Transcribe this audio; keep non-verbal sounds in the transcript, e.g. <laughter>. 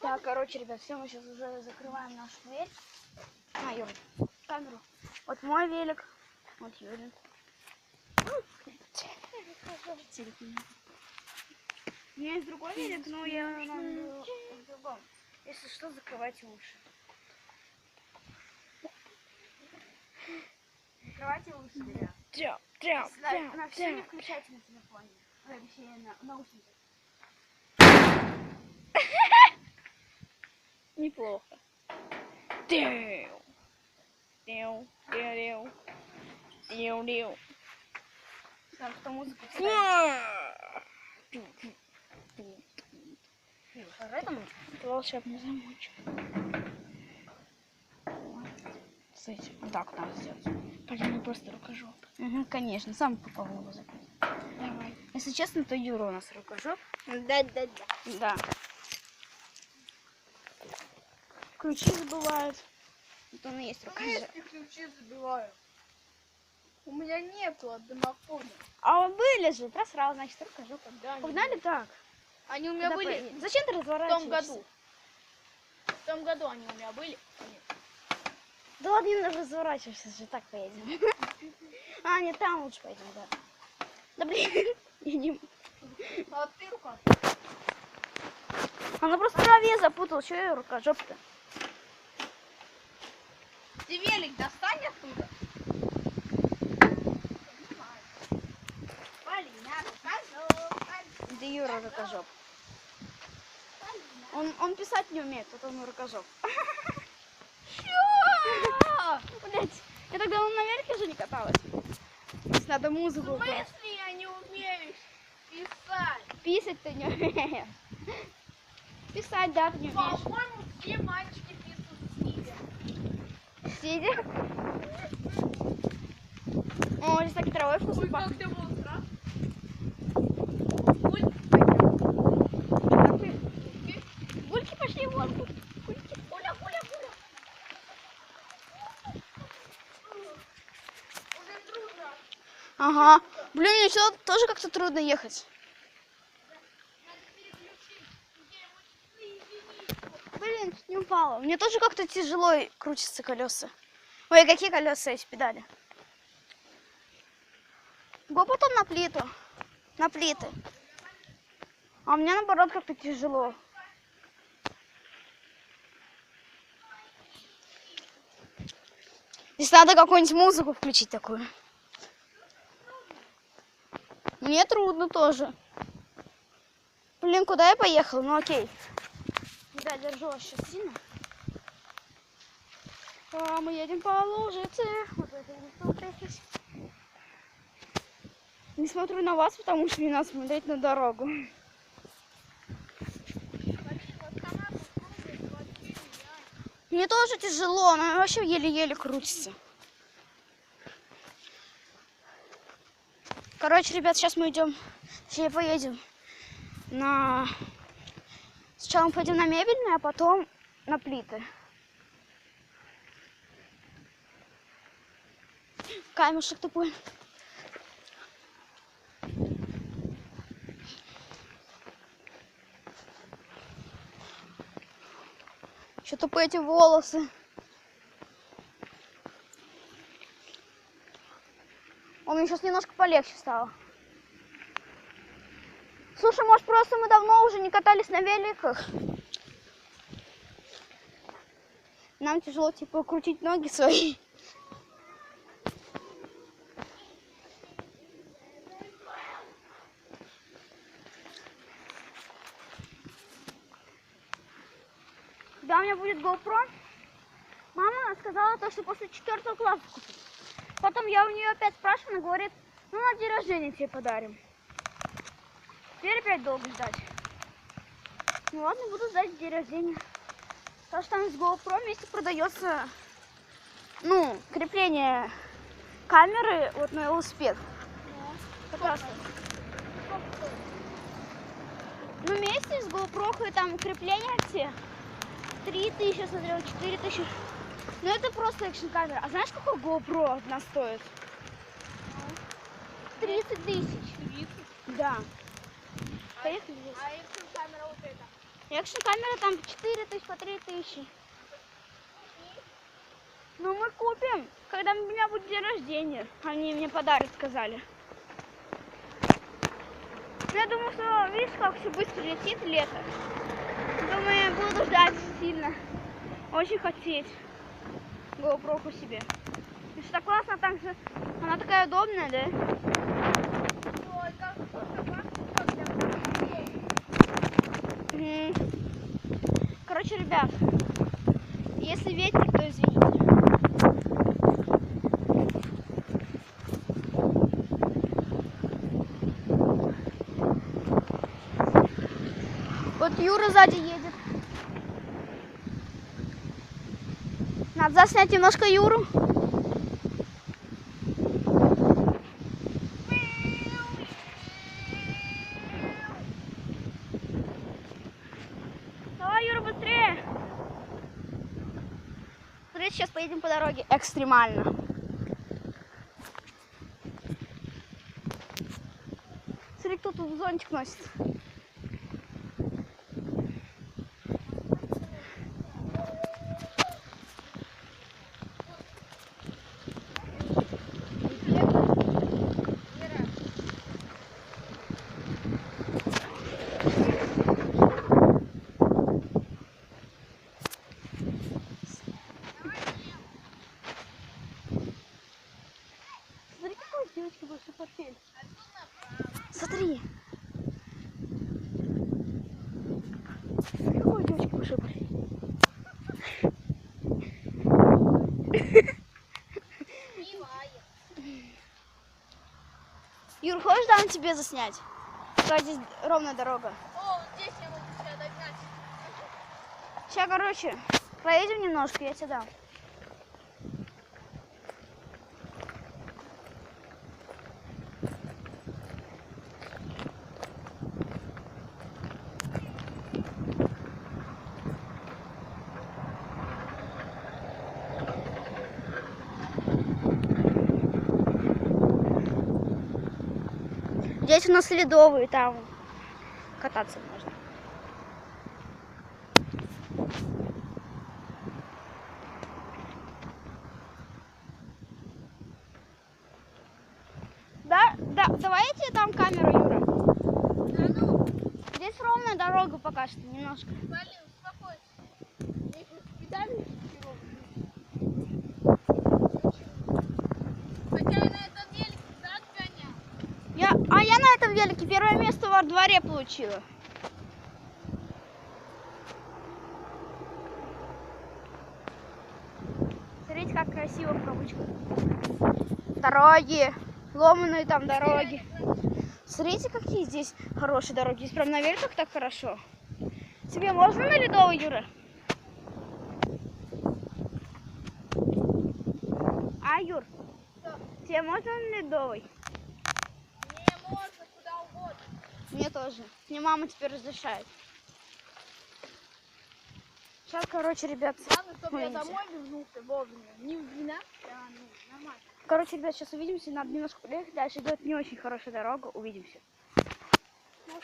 Так, короче, ребят, все, мы сейчас уже закрываем нашу дверь. А, Юр, камеру. Вот мой велик, вот Юрин. У меня есть другой велик, но я в другом. Если что, закрывайте уши. Закрывайте уши. Тряп, тряп, На, тряп, на все не включайте на телефоне. Точнее, на наушники. Неплохо. Дяу. Дяу, дяу, дяу. Дяу, дяу. Там что ставить. Поэтому Волшебный замочек. Кстати, вот так надо сделать. Пойдем просто рукожоп. Угу, конечно, сам по голову закрыть. Давай. Если честно, то Юра у нас рукожоп. Да, да, да. Да. Ключи забывают. Вот он и есть рукожоп. Конечно, ключи забиваю. У меня нету от домофона. А он были же, просрал, значит. Когда они Погнали так. Они у меня Куда были поедем? Зачем ты в разворачиваешься? том году. В том году они у меня были. Да ладно, не разворачивайся же, так поедем. <laughs> А, нет, там лучше пойдем, да. Да блин, <laughs> я не... А ты рука. Она просто в траве запутал, что я рукожоп-то? Ты велик достань оттуда. Да Юра рукожоп. Он, он писать не умеет, вот он рукожоп. Блять, я тогда на верке же не каталась. Здесь надо музыку. В смысле я не умею писать? Писать ты не умеешь. Писать, да, ты не умеешь. По-моему, все мальчики Сидя. О, здесь так травой вкусно пахнет. Гульки пошли вон. Гуля. Уже трудно. Ага. Блин, мне сюда тоже как-то трудно ехать. Блин, чуть не упала. Мне тоже как-то тяжело крутятся колеса. Ой, какие колеса есть педали? Го потом на плиту. На плиты. А мне наоборот как-то тяжело. Здесь надо какую-нибудь музыку включить такую. Мне трудно тоже. Блин, куда я поехал? Ну окей. Да, держу вас сейчас сильно. А, мы едем по лужице. Вот это я не толкайтесь. Не смотрю на вас, потому что мне надо смотреть на дорогу. Мне тоже тяжело, она вообще еле-еле крутится. Короче, ребят, сейчас мы идем, точнее, поедем на... Сначала мы пойдем на мебельные, а потом на плиты. Камешек тупой. Что тупые эти волосы. У меня сейчас немножко полегче стало. Слушай, может просто мы давно уже не катались на великах? Нам тяжело типа крутить ноги свои. Когда у меня будет GoPro, мама сказала то, что после четвертого класса купить. Потом я у нее опять спрашиваю, она говорит, ну на день рождения тебе подарим. Теперь опять долго ждать. Ну ладно, буду ждать день рождения. Потому что там с GoPro вместе продается, ну, крепление камеры вот на велосипед. Как раз. Ну, вместе с GoPro и там крепления все. 3000, я смотрела, 4000. Ну, это просто экшн камера. А знаешь, какой GoPro одна стоит? 30 тысяч. Да. Поехали здесь. А экшн камера вот эта. Якщо камера там 4 тысячи, по 3 тысячи. Ну мы купим, когда у меня будет день рождения. Они мне подарят, сказали. Ну, Я думаю, что видишь, как все быстро летит лето. Думаю, я буду ждать сильно. Очень хотеть GoPro себе. И что классно, так же, она такая удобная, да? Ой, как собака, как я Мгм. Короче, ребят, если ветер, то извините. Вот Юра сзади едет. Надо заснять немножко Юру. Давай, Юра, быстрее. Смотрите, сейчас поедем по дороге экстремально. Смотри, кто тут зонтик носит. Смотри, какой большой портфель. Смотри. Какой девочки большой портфель. Юр, хочешь дам тебе заснять? Какая здесь ровная дорога. О, здесь я могу тебя догнать. Сейчас, короче, поедем немножко, я тебе дам. Здесь у нас ледовые, там кататься можно. Да, да, давайте там камеру, Юра. Да ну, Здесь ровная дорога пока что, немножко. блин, успокойся. Я педали Хотя я на этом велике, да, отгонял. Я, а я на этом велике первое место во дворе получила. Смотрите, как красиво в кавычках. Дороги, ломаные там дороги. Смотрите, какие здесь хорошие дороги. Здесь прям на великах так хорошо. Тебе можно на ледовый, Юра? А, Юр, Что? тебе можно на ледовый? Можно куда угодно. Мне тоже. Мне мама теперь разрешает. Сейчас, короче, ребят, Главное, чтобы я увидимся. домой вернулся вовремя. Не в 12, а ну, нормально. Короче, ребят, сейчас увидимся. Надо немножко проехать. Дальше идет не очень хорошая дорога. Увидимся. Ну,